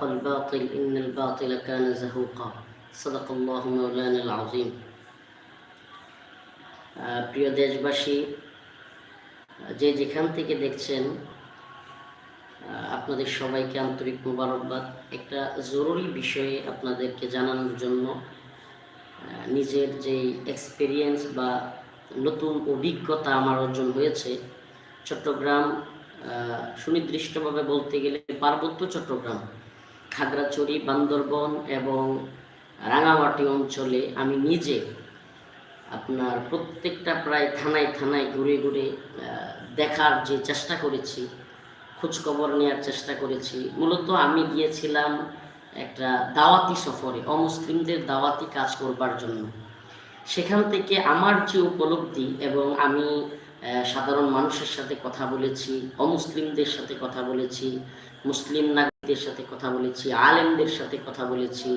وحق الباطل إن الباطل كان زهوقا صدق الله مولانا العظيم আহ, প্রিয় দেশবাসী যে যেখান থেকে দেখছেন আহ, আপনাদের সবাইকে আন্তরিক মোবারকবাদ একটা জরুরি বিষয়ে আপনাদেরকে জানানোর জন্য আহ, নিজের যে এক্সপিরিয়েন্স বা নতুন অভিজ্ঞতা আমার অর্জন হয়েছে চট্টগ্রাম আহ, সুনির্দিষ্টভাবে বলতে গেলে পার্বত্য চট্টগ্রাম খাগড়াছড়ি, বান্দরবন এবং রাঙামাটি অঞ্চলে আমি নিজে আপনার প্রত্যেকটা প্রায় থানায় থানায় ঘুরে ঘুরে দেখার যে চেষ্টা করেছি, খোঁজখবর নেওয়ার চেষ্টা করেছি। মূলত আমি গিয়েছিলাম একটা দাওয়াতি সফরে, অমুসলিমদের দাওয়াতি কাজ করবার জন্য। সেখান থেকে আমার যে উপলব্ধি এবং আমি সাধারণ মানুষের সাথে কথা বলেছি, অমুসলিমদের সাথে কথা বলেছি, মুসলিম নাগরিকদের সাথে কথা বলেছি, আলেমদের সাথে কথা বলেছি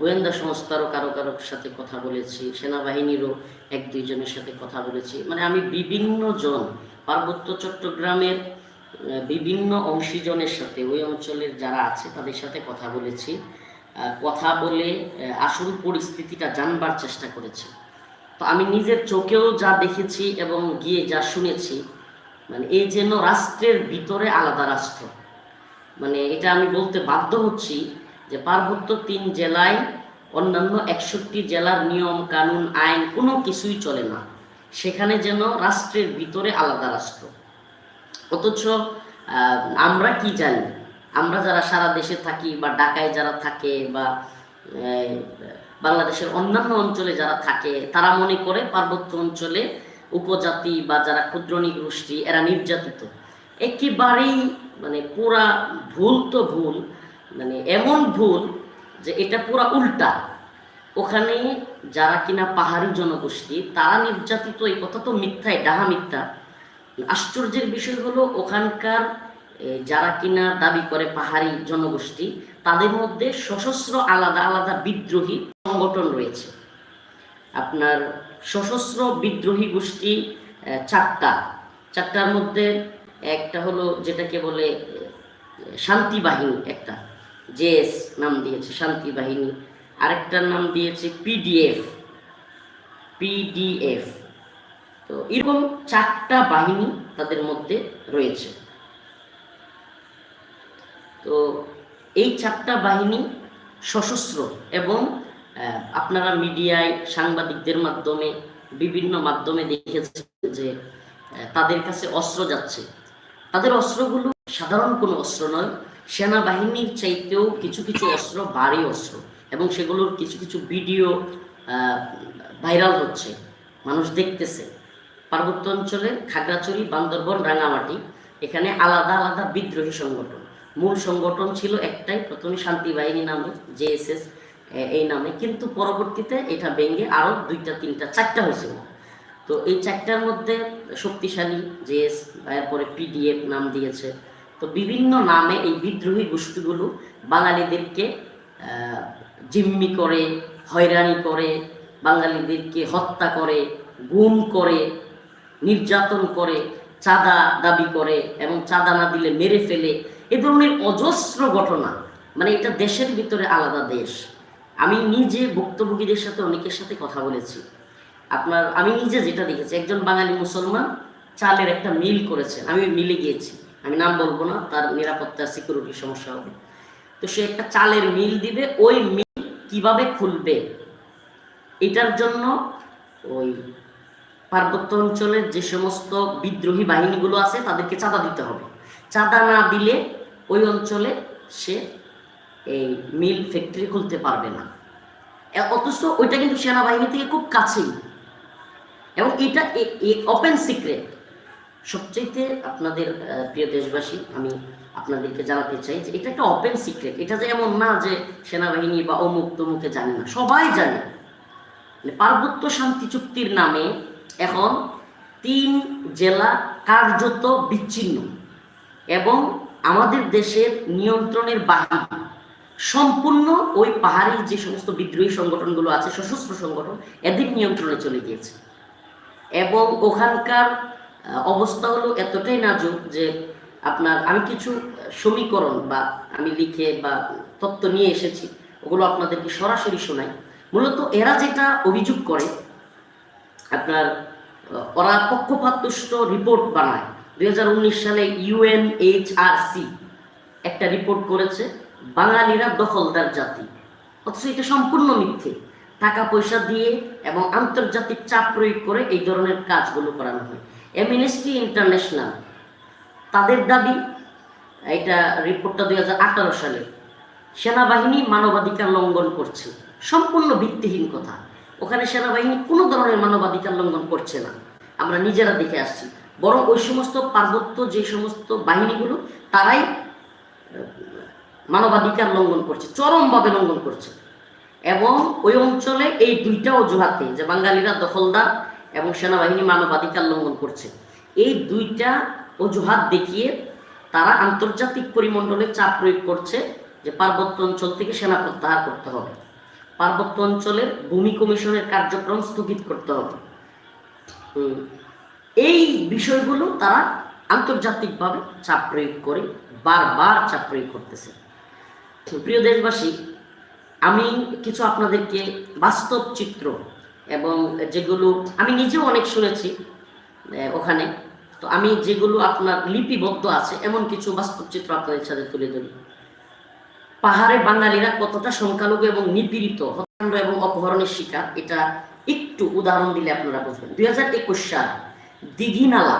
গোয়েন্দা সংস্থারও কারও কারও সাথে কথা বলেছি, সেনাবাহিনীরও এক দুইজনের সাথে কথা বলেছি। মানে আমি বিভিন্ন জন পার্বত্য চট্টগ্রামের বিভিন্ন অংশীজনের সাথে, ওই অঞ্চলের যারা আছে তাদের সাথে কথা বলেছি কথা বলে আসল পরিস্থিতিটা জানবার চেষ্টা করেছি। তো আমি নিজের চোখেও যা দেখেছি এবং গিয়ে যা শুনেছি মানে এই যেন রাষ্ট্রের ভিতরে আলাদা রাষ্ট্র। মানে এটা আমি বলতে বাধ্য হচ্ছি যে পার্বত্য তিন জেলায় অন্যান্য একষট্টি জেলার নিয়ম, কানুন, আইন কোনো কিছুই চলে না। সেখানে যেন রাষ্ট্রের ভিতরে আলাদা রাষ্ট্র। অথচ আমরা কি জানি? আমরা যারা সারা দেশে থাকি বা ঢাকায় যারা থাকে বা বাংলাদেশের অন্যান্য অঞ্চলে যারা থাকে, তারা মনে করে পার্বত্য অঞ্চলে উপজাতি বা যারা ক্ষুদ্র গোষ্ঠী, এরা নির্যাতিত। একেবারেই মানে পুরা ভুল তো ভুল মানে এমন ভুল যে এটা পুরা উল্টা। ওখানে যারা কিনা পাহাড়ি জনগোষ্ঠী, তারা নির্যাতিত, এই কথা তো মিথ্যাই ডাহা মিথ্যা। আশ্চর্যের বিষয় হলো, ওখানকার যারা কিনা দাবি করে পাহাড়ি জনগোষ্ঠী, তাদের মধ্যে সশস্ত্র আলাদা আলাদা বিদ্রোহী সংগঠন রয়েছে। আপনার সশস্ত্র বিদ্রোহী গোষ্ঠী চারটা। চারটার মধ্যে একটা হলো যেটাকে বলে শান্তি বাহিনী একটা জেএস নাম দিয়েছে শান্তি বাহিনী। আরেকটার নাম দিয়েছে পিডিএফ পিডিএফ তো এরকম চারটা বাহিনী তাদের মধ্যে রয়েছে। তো এই চারটা বাহিনী সশস্ত্র এবং আপনারা মিডিয়ায় সাংবাদিকদের মাধ্যমে, বিভিন্ন মাধ্যমে দেখেছেন যে তাদের কাছে অস্ত্র যাচ্ছে। তাদের অস্ত্রগুলো সাধারণ কোনো অস্ত্র নয়, সেনাবাহিনীর চাইতেও কিছু কিছু অস্ত্র, ভারী অস্ত্র। এবং সেগুলোর কিছু কিছু ভিডিও ভাইরাল হচ্ছে, মানুষ দেখতেছে। পার্বত্য অঞ্চলের খাগড়াছড়ি, বান্দরবন, রাঙামাটি, এখানে আলাদা আলাদা বিদ্রোহী সংগঠন। মূল সংগঠন ছিল একটাই, প্রথমে শান্তি বাহিনী নামে জেএসএস এই নামে। কিন্তু পরবর্তীতে এটা ভেঙে আরও দুইটা, তিনটা, চারটা হয়েছিল। তো এই চারটার মধ্যে শক্তিশালী জেএস এরপরে পিডিএফ নাম দিয়েছে। তো বিভিন্ন নামে এই বিদ্রোহী গোষ্ঠীগুলো বাঙালিদেরকে জিম্মি করে, হয়রানি করে, বাঙালিদেরকে হত্যা করে, গুম করে, নির্যাতন করে, চাঁদা দাবি করে এবং চাঁদা না দিলে মেরে ফেলে। এ ধরনের অজস্র ঘটনা। মানে এটা দেশের ভিতরে আলাদা দেশ। আমি নিজে ভুক্তভোগীদের সাথে অনেকের সাথে কথা বলেছি। আপনার, আমি নিজে যেটা দেখেছি, একজন বাঙালি মুসলমান চালের একটা মিল করেছে। আমি মিলে গিয়েছি। আমি নাম বলব না, তার নিরাপত্তা সিকিউরিটির সমস্যা হবে। তো সে একটা চালের মিল দিবে, ওই মিল কীভাবে খুলবে? এটার জন্য ওই পার্বত্য অঞ্চলের যে সমস্ত বিদ্রোহী বাহিনীগুলো আছে, তাদেরকে চাঁদা দিতে হবে। চাঁদা না দিলে ওই অঞ্চলে সে এই মিল ফ্যাক্টরি খুলতে পারবে না। অথচ ওইটা কিন্তু সেনাবাহিনী থেকে খুব কাছেই। এবং এটা ওপেন সিক্রেট সবচাইতে আপনাদের প্রিয় দেশবাসী, আমি আপনাদেরকে জানাতে চাই যে এটা একটা ওপেন সিক্রেট এটা যে এমন না যে সেনাবাহিনী বা অমুক তমুকে জানে না, সবাই জানে। মানে পার্বত্য শান্তি চুক্তির নামে এখন তিন জেলা কার্যত বিচ্ছিন্ন। এবং আমাদের দেশের নিয়ন্ত্রণের বাহিনী। সম্পূর্ণ ওই পাহাড়ি যে সমস্ত বিদ্রোহী সংগঠনগুলো আছে, সশস্ত্র সংগঠন, এদের নিয়ন্ত্রণে চলে গিয়েছে। এবং ওখানকার অবস্থা হলো এতটাই নাজুক যে আপনার আমি কিছু সমীকরণ বা আমি লিখে বা তত্ত্ব নিয়ে এসেছি, ওগুলো আপনাদেরকে সরাসরি শোনাই। মূলত এরা যেটা অভিযোগ করে, আপনার ওরা পক্ষপাতদুষ্ট রিপোর্ট বানায়। দুই হাজার উনিশ সালে ইউএনএইচআরসি একটা রিপোর্ট করেছে। বাঙালিরা দখলদার জাতি। অথচ এটা সম্পূর্ণ মিথ্যে। টাকা পয়সা দিয়ে এবং আন্তর্জাতিক চাপ প্রয়োগ করে এই ধরনের কাজগুলো করানো হয়। এমএনএসটি ইন্টারন্যাশনাল তাদের দাবি, এটা রিপোর্টটা দুই হাজার আঠারো সালে, সেনাবাহিনী মানবাধিকার লঙ্ঘন করছে। সম্পূর্ণ ভিত্তিহীন কথা। ওখানে সেনাবাহিনী কোনো ধরনের মানবাধিকার লঙ্ঘন করছে না। আমরা নিজেরা দেখে আসছি। বরং ওই সমস্ত পার্বত্য যে সমস্ত বাহিনীগুলো, তারাই মানবাধিকার লঙ্ঘন করছে, চরমভাবে লঙ্ঘন করছে। এবং ওই অঞ্চলে এই দুইটা অজুহাতে, যে বাঙালিরা দখলদার এবং সেনাবাহিনী মানবাধিকার লঙ্ঘন করছে, এই দুইটা অজুহাত দেখিয়ে তারা আন্তর্জাতিক পরিমণ্ডলে চাপ প্রয়োগ করছে যে পার্বত্য অঞ্চল থেকে সেনা প্রত্যাহার করতে হবে। পার্বত্য অঞ্চলের ভূমি কমিশনের কার্যক্রম স্থগিত করতে হবে। এই বিষয়গুলো তারা আন্তর্জাতিকভাবে চাপ প্রয়োগ করে, বারবার চাপ প্রয়োগ করতেছে। প্রিয় দেশবাসী, আমি কিছু আপনাদেরকে বাস্তব চিত্র এবং যেগুলো আমি নিজেও অনেক শুনেছি ওখানে। তো আমি যেগুলো আপনার লিপিবদ্ধ আছে, এমন কিছু বাস্তব চিত্র আপনাদের সাথে তুলে ধরি। পাহাড়ে বাঙালিরা কতটা সংখ্যালঘু এবং নিপীড়িত হত্যাকাণ্ড এবং অপহরণের শিকার, এটা একটু উদাহরণ দিলে আপনারা বুঝবেন। দুই হাজার একুশ সাল দিঘিনালা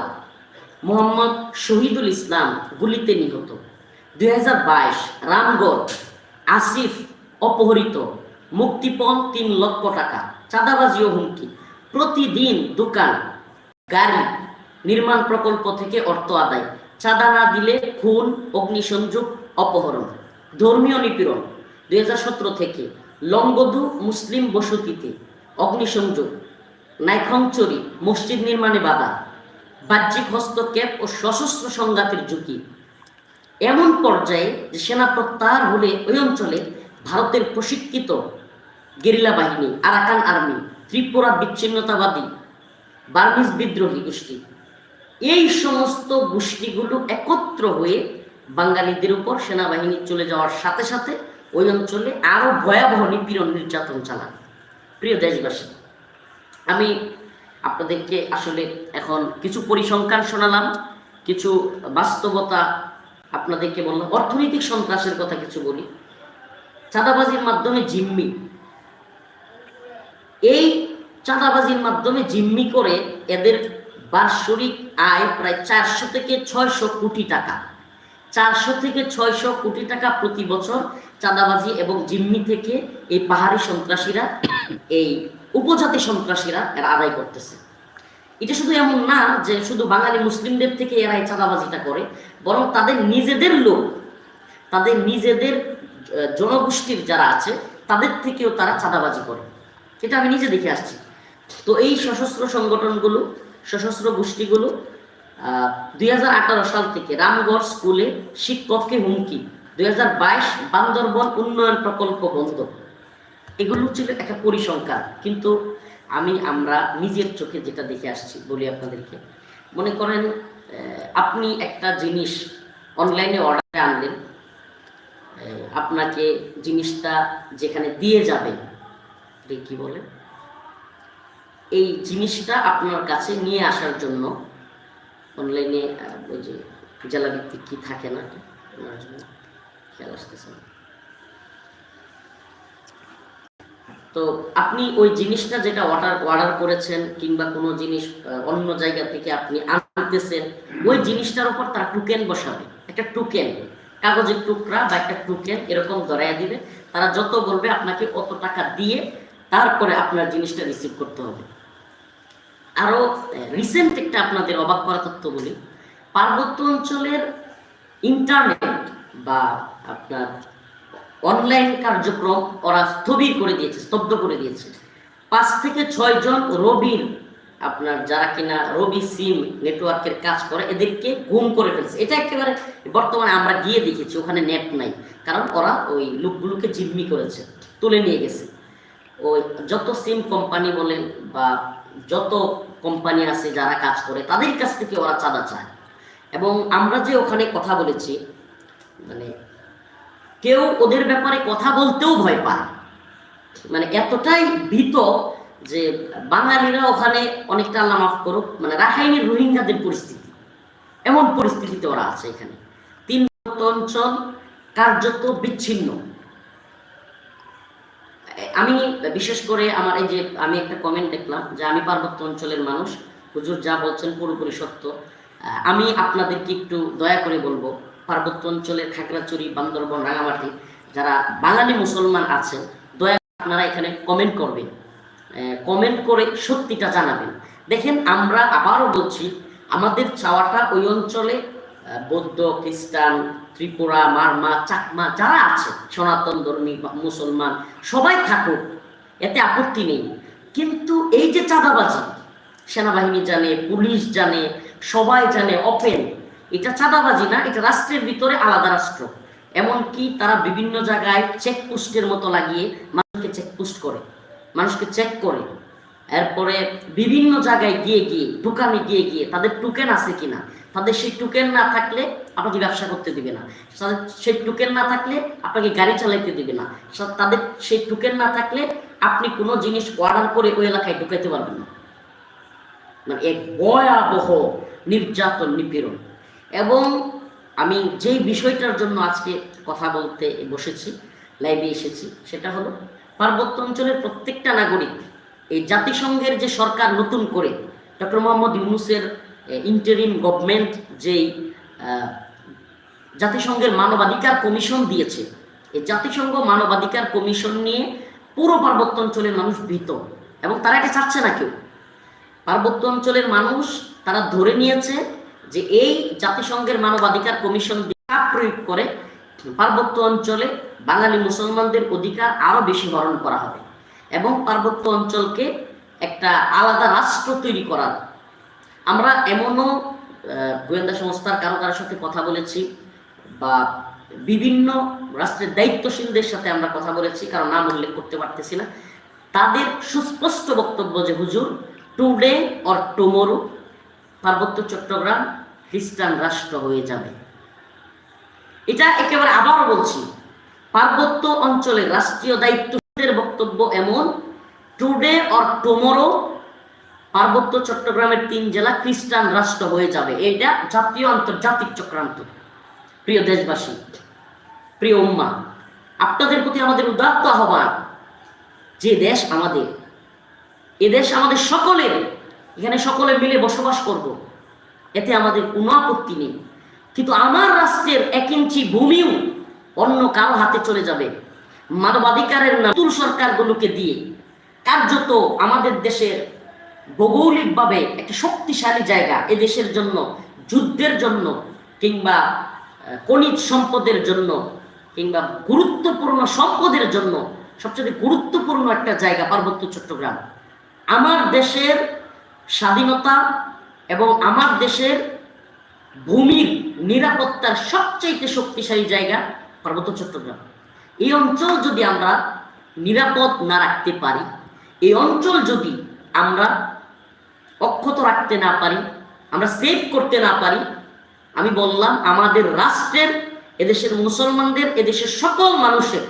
মোহাম্মদ শহীদুল ইসলাম গুলিতে নিহত। দুই হাজার বাইশ, রামগড়, আসিফ, অপহরিত, মুক্তিপণ তিন লক্ষ টাকা, চাঁদাবাজি ও হুমকি, প্রতিদিন দোকান, গাড়ি, নির্মাণ প্রকল্প থেকে অর্থ আদায়, চাঁদা না দিলে খুন, অগ্নিসংযোগ, অপহরণ, ধর্মীয় নিপীড়ন, দুই হাজার সতেরো থেকে লংগদু মুসলিম বসতিতে, অগ্নিসংযোগ নাইখংচুরি মসজিদ নির্মাণে বাধা, বাহ্যিক হস্তক্ষেপ ও সশস্ত্র সংঘাতের ঝুঁকি এমন পর্যায়ে যে সেনা প্রত্যাহার হলে ওই অঞ্চলে ভারতের প্রশিক্ষিত গেরিলা বাহিনী, আরাকান আর্মি, ত্রিপুরা বিচ্ছিন্নতাবাদী, বার্মিজ বিদ্রোহী গোষ্ঠী, এই সমস্ত গোষ্ঠীগুলো একত্র হয়ে বাঙালিদের উপর সেনাবাহিনী চলে যাওয়ার সাথে সাথে ওই অঞ্চলে আরও ভয়াবহ নিপীড়ন নির্যাতন চালান প্রিয় দেশবাসী, আমি আপনাদেরকে আসলে এখন কিছু পরিসংখ্যান শোনালাম, কিছু বাস্তবতা আপনাদেরকে বললাম, অর্থনৈতিক সন্ত্রাসের কথা কিছু বলি। চাঁদাবাজির মাধ্যমে জিম্মি। এই চাঁদাবাজির মাধ্যমে জিম্মি করে এদের বার্ষিক আয় প্রায় চারশো থেকে ছয়শো কোটি টাকা। চারশো থেকে ছয়শো কোটি টাকা প্রতি বছর চাঁদাবাজি এবং জিম্মি থেকে এই পাহাড়ি সন্ত্রাসীরা, এই উপজাতি সন্ত্রাসীরা এরা আদায় করতেছে। এটা শুধু এমন না যে শুধু বাঙালি মুসলিমদের থেকে এরা এই চাঁদাবাজিটা করে, বরং তাদের নিজেদের লোক, তাদের নিজেদের জনগোষ্ঠীর যারা আছে, তাদের থেকেও তারা চাঁদাবাজি করে। এটা আমি নিজে দেখে আসছি। তো এই সশস্ত্র সংগঠনগুলো, সশস্ত্র গোষ্ঠীগুলো দুই হাজার আঠারো সাল থেকে রামগড় স্কুলে শিক্ষককে হুমকি, দুই হাজার বাইশ বান্দরবন উন্নয়ন প্রকল্প বন্ধ। এগুলো ছিল একটা পরিসংখ্যান, কিন্তু আমি আমরা নিজের চোখে যেটা দেখে আসছি বলি আপনাদেরকে। মনে করেন আপনি একটা জিনিস অনলাইনে অর্ডারে আনলেন আপনাকে জিনিসটা যেখানে দিয়ে যাবে কি বলে? এই জিনিসটা আপনার কাছে নিয়ে আসার জন্য অনলাইনে ওই যে জেলাভিত্তিক কি থাকে না? খেয়াল আসতেছে না। তো আপনি ওই জিনিসটা যেটা অর্ডার অর্ডার করেছেন কিংবা কোনো জিনিস অন্য জায়গা থেকে আপনি আনতেছেন, ওই জিনিসটার উপর তারা টুকেন বসাবে। একটা টুকেন কাগজের টুকরা বা একটা টুকেন এরকম ধরাইয়া দিবে। তারা যত বলবে আপনাকে অত টাকা দিয়ে তারপরে আপনার জিনিসটা রিসিভ করতে হবে। আরও রিসেন্ট একটা আপনাদের অবাক করা তথ্য বলি। পার্বত্য অঞ্চলের ইন্টারনেট বা আপনার অনলাইন কার্যক্রম ওরা স্থবির করে দিয়েছে, স্তব্ধ করে দিয়েছে। পাঁচ থেকে ছয় জন রবির আপনার যারা কিনা রবি সিম নেটওয়ার্কের কাজ করে, এদেরকে গুম করে ফেলছে। এটা একেবারে বর্তমানে আমরা গিয়ে দেখেছি, ওখানে নেট নাই। কারণ ওরা ওই লোকগুলোকে জিম্মি করেছে, তুলে নিয়ে গেছে। ওই যত সিম কোম্পানি বলেন বা যত কোম্পানি আছে যারা কাজ করে, তাদের কাছ থেকে ওরা চাঁদা চায়। এবং আমরা যে ওখানে কথা বলেছি মানে কেউ ওদের ব্যাপারে কথা বলতেও ভয় পায়। মানে এতটাই ভীত যে বাঙালিরা ওখানে অনেকটা আল্লাহ মাফ করুক মানে রাখাইনের রোহিঙ্গাদের পরিস্থিতি, এমন পরিস্থিতিতে ওরা আছে এখানে। তিন অঞ্চল কার্যত বিচ্ছিন্ন। আমি বিশেষ করে আমার এই যে আমি একটা কমেন্ট দেখলাম যে আমি পার্বত্য অঞ্চলের মানুষ। হুজুর যা বলছেন পুরোপুরি সত্য। আমি আপনাদেরকে একটু দয়া করে বলব পার্বত্য অঞ্চলের খাগড়াছড়ি, বান্দরবন, রাঙামাটি, যারা বাঙালি মুসলমান আছেন দয়া আপনারা এখানে কমেন্ট করবেন। কমেন্ট করে সত্যিটা জানাবেন। দেখেন, আমরা আবারও বলছি, আমাদের চাওয়াটা ওই অঞ্চলে বৌদ্ধ, খ্রিস্টান, ত্রিপুরা, মারমা, চাকমা, যারা আছে, সনাতন ধর্মী মুসলমান, সবাই থাকুক, এতে আপত্তি নেই। কিন্তু এই যে চাঁদাবাজি, সেনাবাহিনী জানে, পুলিশ জানে, সবাই জানে ওপেন এটা চাঁদাবাজি না, এটা রাষ্ট্রের ভিতরে আলাদা রাষ্ট্র। এমনকি তারা বিভিন্ন জায়গায় চেকপোস্টের মতো লাগিয়ে মানুষকে চেকপোস্ট করে, মানুষকে চেক করে। এরপরে বিভিন্ন জায়গায় গিয়ে গিয়ে, দোকানে গিয়ে গিয়ে তাদের টোকেন আছে কিনা, তাদের সেই টোকেন না থাকলে আপনাকে ব্যবসা করতে দিবে না। তাদের সেই টোকেন না থাকলে আপনাকে গাড়ি চালাইতে দিবে না। তাদের সেই টোকেন না থাকলে আপনি কোনো জিনিস অর্ডার করে ওই এলাকায় ঢুকাইতে পারবেন না। মানে এক ভয়াবহ নির্যাতন নিপীড়ন। এবং আমি যেই বিষয়টার জন্য আজকে কথা বলতে বসেছি লাইভে এসেছি, সেটা হলো পার্বত্য অঞ্চলের প্রত্যেকটা নাগরিক এই জাতিসংঘের যে সরকার নতুন করে ডক্টর মোহাম্মদ ইউনুসের ইন্টারিম গভর্নমেন্ট যেই জাতিসংঘের মানবাধিকার কমিশন দিয়েছে, এই জাতিসংঘ মানবাধিকার কমিশন নিয়ে পুরো পার্বত্য অঞ্চলের মানুষ ভীত এবং তারা এটা চাচ্ছে না কেউ। পার্বত্য অঞ্চলের মানুষ তারা ধরে নিয়েছে যে এই জাতিসংঘের মানবাধিকার কমিশন প্রয়োগ করে পার্বত্য অঞ্চলে বাঙালি মুসলমানদের অধিকার আরও বেশি হরণ করা হবে এবং পার্বত্য অঞ্চলকে একটা আলাদা রাষ্ট্র তৈরি করার। আমরা এমনও গোয়েন্দা সংস্থার কারও কারোর সাথে কথা বলেছি বা বিভিন্ন রাষ্ট্রের দায়িত্বশীলদের সাথে আমরা কথা বলেছি কারণ নাম উল্লেখ করতে পারতেছি না। তাদের সুস্পষ্ট বক্তব্য যে, হুজুর টুডে অর টুমোরো পার্বত্য চট্টগ্রাম খ্রিস্টান রাষ্ট্র হয়ে যাবে। এটা একেবারে আবারও বলছি, পার্বত্য অঞ্চলের রাষ্ট্রীয় দায়িত্বশীলদের বক্তব্য এমন টুডে অর টুমোরো পার্বত্য চট্টগ্রামের তিন জেলা খ্রিস্টান রাষ্ট্র হয়ে যাবে। এটা জাতীয় আন্তর্জাতিক চক্রান্ত। প্রিয় দেশবাসী, প্রিয় উম্মা, আপনাদের প্রতি আমাদের উদাত্ত আহ্বান, যে দেশ আমাদের, এ দেশ আমাদের সকলের এখানে সকলে মিলে বসবাস করব। এতে আমাদের কোনো আপত্তি নেই। কিন্তু আমার রাষ্ট্রের এক ইঞ্চি ভূমিও অন্য কারও হাতে চলে যাবে। মানবাধিকারের নতুন সরকারগুলোকে দিয়ে কার্যত আমাদের দেশের ভৌগোলিকভাবে একটা শক্তিশালী জায়গা এ দেশের জন্য, যুদ্ধের জন্য, কিংবা খনিজ সম্পদের জন্য, কিংবা গুরুত্বপূর্ণ সম্পদের জন্য সবচেয়ে গুরুত্বপূর্ণ একটা জায়গা পার্বত্য চট্টগ্রাম। আমার দেশের স্বাধীনতা এবং আমার দেশের ভূমির নিরাপত্তার সবচাইতে শক্তিশালী জায়গা পার্বত্য চট্টগ্রাম। এই অঞ্চল যদি আমরা নিরাপদ না রাখতে পারি, এই অঞ্চল যদি আমরা অক্ষত রাখতে না পারি, আমরা সেভ করতে না পারি, আমি বললাম আমাদের রাষ্ট্রের, এদেশের মুসলমানদের, এদেশের সকল মানুষের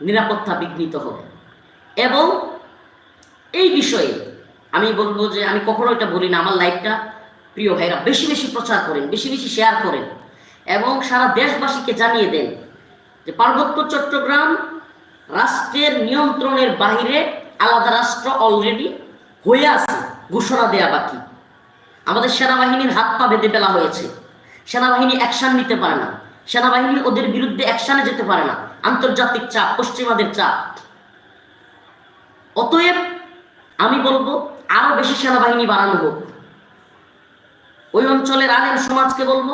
নিরাপত্তা বিঘ্নিত হবে। এবং এই বিষয়ে আমি বলব যে আমি কখনো এটা বলি না, আমার লাইফটা প্রিয় ভাইরা, বেশি বেশি প্রচার করেন, বেশি বেশি শেয়ার করেন এবং সারা দেশবাসীকে জানিয়ে দেন যে পার্বত্য চট্টগ্রাম রাষ্ট্রের নিয়ন্ত্রণের বাইরে আলাদা রাষ্ট্র অলরেডি হয়ে আছে, ঘোষণা দেয়া বাকি। আমাদের সেনাবাহিনীর হাত পা বেঁধে ফেলা হয়েছে। সেনাবাহিনী অ্যাকশন নিতে পারে না। সেনাবাহিনী ওদের বিরুদ্ধে অ্যাকশনে যেতে পারে না। আন্তর্জাতিক চাপ, পশ্চিমাদের চাপ। অতএব আমি বলব আরও বেশি সেনাবাহিনী বানানো হোক। ওই অঞ্চলের আলেম সমাজকে বলব,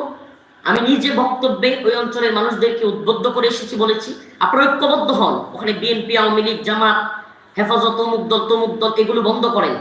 আমি নিজে বক্তব্যে ওই অঞ্চলের মানুষদেরকে উদ্বুদ্ধ করে এসেছি বলেছি, আপনারা ঐক্যবদ্ধ হন। ওখানে বিএনপি, আওয়ামী লীগ, জামাত, হেফাজত, অমুক দল, তমুক দল, এগুলো বন্ধ করেন।